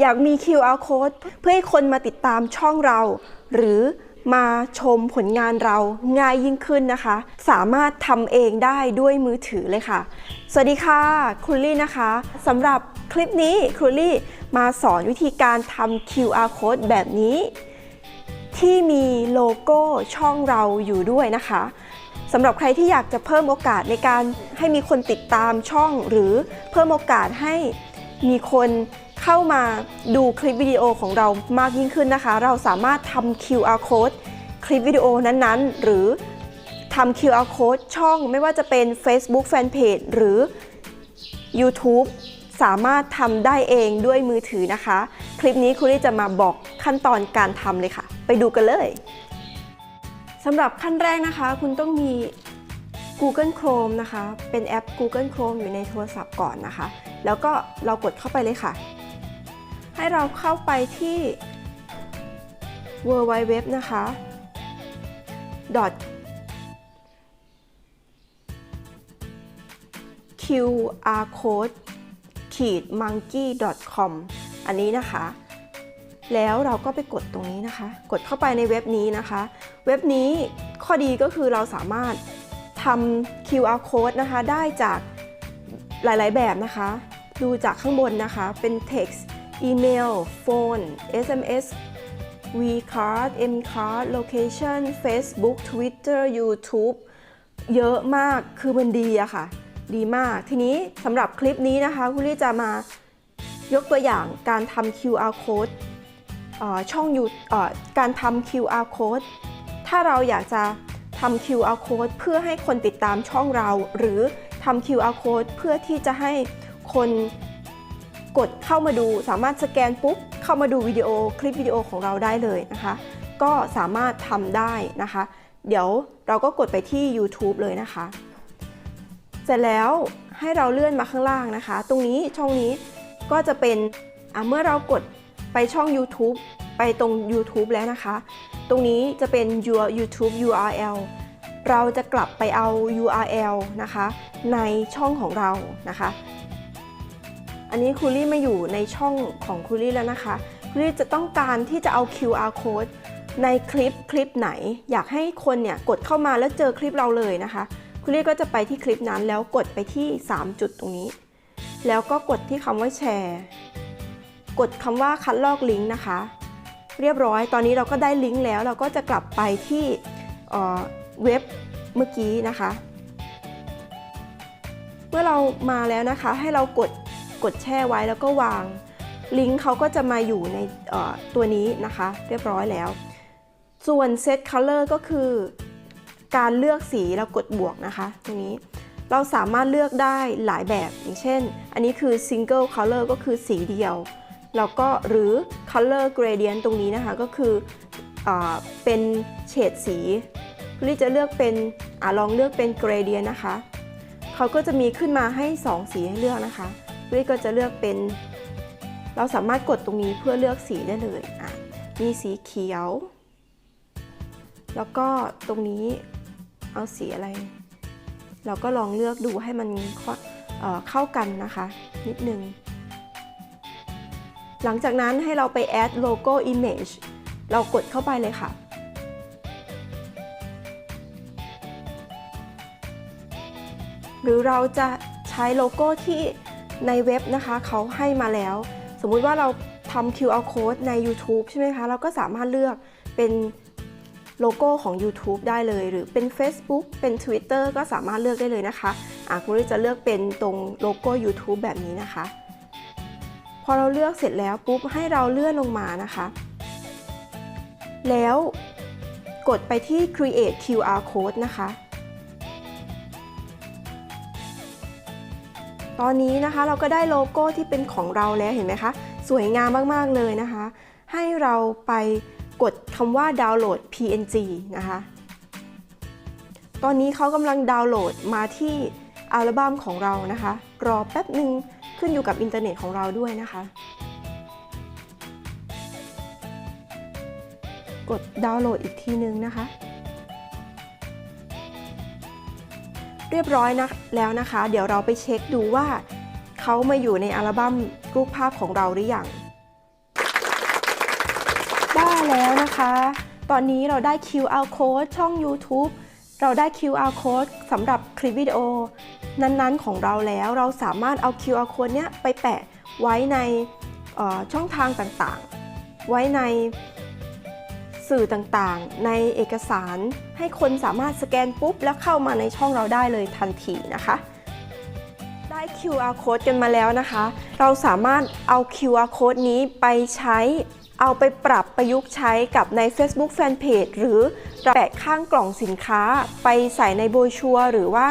อยากมี QR code เพื่อให้คนมาติดตามช่องเรา หรือมาชมผลงานเราง่ายยิ่งขึ้นนะคะ สามารถทำเองได้ด้วยมือถือเลยค่ะ สวัสดีค่ะครูลี่นะคะสำหรับคลิปนี้ครูลี่มาสอนวิธีการทำ QR code แบบนี้ ที่มีโลโก้ช่องเราอยู่ด้วยนะคะสำหรับใครที่อยากจะเพิ่มโอกาสในการให้มีคนติดตามช่อง หรือเพิ่มโอกาสให้มีคน เข้ามาดูคลิปวิดีโอของเรามากยิ่งขึ้นนะคะ เราสามารถทำ QR code คลิปวิดีโอนั้นๆ หรือทำ QR code ช่องไม่ว่าจะเป็น Facebook Fanpage หรือ YouTube สามารถทำได้เองด้วยมือถือนะคะ คลิปนี้ครูลี่จะมาบอกขั้นตอนการทำเลยค่ะ ไปดูกันเลยสำหรับขั้นแรกนะคะ คุณต้องมี Google Chrome นะคะ เป็นแอป Google Chrome อยู่ในโทรศัพท์ก่อนนะคะ แล้วก็เรากดเข้าไปเลยค่ะ ให้เราเข้าไปที่ w w w นะคะ qrcode. monkey. com อันนี้นะคะ แล้วเราก็ไปกดตรงนี้นะคะ กดเข้าไปในเว็บนี้นะคะ เว็บนี้ข้อดีก็คือเราสามารถทำ QR code นะคะ ได้จากหลาย ๆ แบบนะคะ ดูจากข้างบนนะคะ เป็น text อีเมล โฟน SMS Vcard Mcard Location Facebook Twitter YouTube เยอะมาก คือมันดีอะค่ะ ดีมาก ทีนี้สำหรับคลิปนี้นะคะ คุณลี่จะมายกตัวอย่างการทำ QR code เอ่อช่องยูเอ่อการทำ QR code ถ้าเราอยากจะทำ QR code เพื่อให้คนติดตามช่องเรา หรือทำ QR code เพื่อที่จะให้คน กดเข้ามาดูสามารถสแกนปุ๊บเข้ามาดูวิดีโอคลิปวิดีโอของเราได้เลยนะคะ ก็สามารถทำได้นะคะ เดี๋ยวเราก็กดไปที่ YouTube เลยนะคะ เสร็จแล้วให้เราเลื่อนมาข้างล่างนะคะ ตรงนี้ช่องนี้ก็จะเป็นอะเมื่อเรากดไปช่อง YouTube ไปตรง YouTube แล้วนะคะ ตรงนี้จะเป็น your YouTube URL เราจะกลับไปเอา URL นะคะ ในช่องของเรานะคะ อันนี้ครูลี่มาอยู่ในช่องของครูลี่แล้วนะคะครูลี่จะต้องการที่จะเอา QR code ในคลิปคลิปไหน อยากให้คนเนี่ยกดเข้ามาแล้วเจอคลิปเราเลยนะคะครูลี่ก็จะไปที่คลิปนั้นแล้วกดไปที่ 3 จุดตรงนี้ แล้วก็กดที่คำว่าแชร์ กดคำว่าคัดลอกลิงก์นะคะ เรียบร้อยตอนนี้เราก็ได้ลิงก์แล้วเราก็จะกลับไปที่เว็บเมื่อกี้นะคะ เมื่อเรามาแล้วนะคะให้เรากด กดแช่ไว้แล้วก็วาง ลิงก์เขาก็จะมาอยู่ในตัวนี้นะคะ เรียบร้อยแล้ว ส่วน Set Color ก็คือ การเลือกสีเรากดบวกนะคะตรงนี้เราสามารถเลือกได้หลายแบบ อย่างเช่น อันนี้คือ Single Color ก็คือสีเดียว แล้วก็หรือ color gradient ตรงนี้นะคะก็คืออเป็นเฉดสีลี่จะเลือกเป็นอลองเลือกเป็น gradient นะคะเขาก็จะมีขึ้นมาให้ 2 สีให้เลือกนะคะ ลี่ก็จะเลือกเป็น เราสามารถกดตรงนี้เพื่อเลือกสีได้เลยอะมีสีเขียว แล้วก็ตรงนี้เอาสีอะไร เราก็ลองเลือกดูให้มันเขเข้ากันนะคะ นิดนึง หลังจากนั้นให้เราไป add logo image เรากดเข้าไปเลยค่ะหรือเราจะใช้โลโก้ที่ ในเว็บนะคะเขาให้มาแล้ว สมมุติว่าเราทำ QR code ใน YouTube ใช่ไหมคะ เราก็สามารถเลือกเป็นโลโก้ของ YouTube ได้เลย หรือเป็น Facebook เป็น Twitter ก็สามารถเลือกได้เลยนะคะอะคุณริจะเลือกเป็นตรงโลโก้ YouTube แบบนี้นะคะ พอเราเลือกเสร็จแล้วปุ๊บให้เราเลื่อนลงมานะคะ แล้วกดไปที่ create QR code นะคะ ตอนนี้นะคะเราก็ได้โลโก้ที่เป็นของเราแล้วเห็นไหมคะ สวยงามมาก ๆ เลยนะคะ ให้เราไปกดคำว่าดาวน์โหลด PNG นะคะ ตอนนี้เขากำลังดาวน์โหลดมาที่อัลบั้มของเรานะคะ รอแป๊บหนึ่งขึ้นอยู่กับอินเทอร์เน็ตของเราด้วยนะคะ กดดาวน์โหลดอีกทีนึงนะคะ เรียบร้อยนะแล้วนะคะ เดี๋ยวเราไปเช็คดูว่าเขามาอยู่ในอัลบั้มรูปภาพของเราหรือยังได้แล้วนะคะ ตอนนี้เราได้ QR code ช่อง YouTube เราได้ QR code สำหรับคลิปวิดีโอ นั้นๆของเราแล้วเราสามารถเอา QR code เนี้ยไปแปะไว้ในช่องทางต่างๆ ไว้ใน สื่อต่างๆ ในเอกสารให้คนสามารถสแกนปุ๊บ แล้วเข้ามาในช่องเราได้เลยทันทีนะคะ ได้ QR code กันมาแล้วนะคะ เราสามารถเอา QR code นี้ไปใช้เอาไปปรับประยุกต์ใช้กับใน Facebook Fanpage หรือแปะข้างกล่องสินค้า ไปใส่ในโบชัวหรือว่า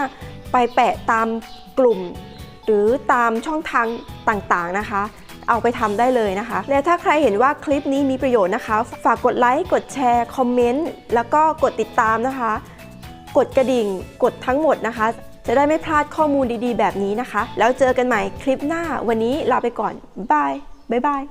ไปแปะตามกลุ่ม หรือตามช่องทางต่างๆนะคะ เอาไปทำได้เลยนะคะ และถ้าใครเห็นว่าคลิปนี้มีประโยชน์นะคะ ฝากกดไลค์ กดแชร์ คอมเมนต์ แล้วก็กดติดตามนะคะ กดกระดิ่ง กดทั้งหมดนะคะ จะได้ไม่พลาดข้อมูลดีๆ แบบนี้นะคะ แล้วเจอกันใหม่คลิปหน้า วันนี้ลาไปก่อน บาย บ๊ายบาย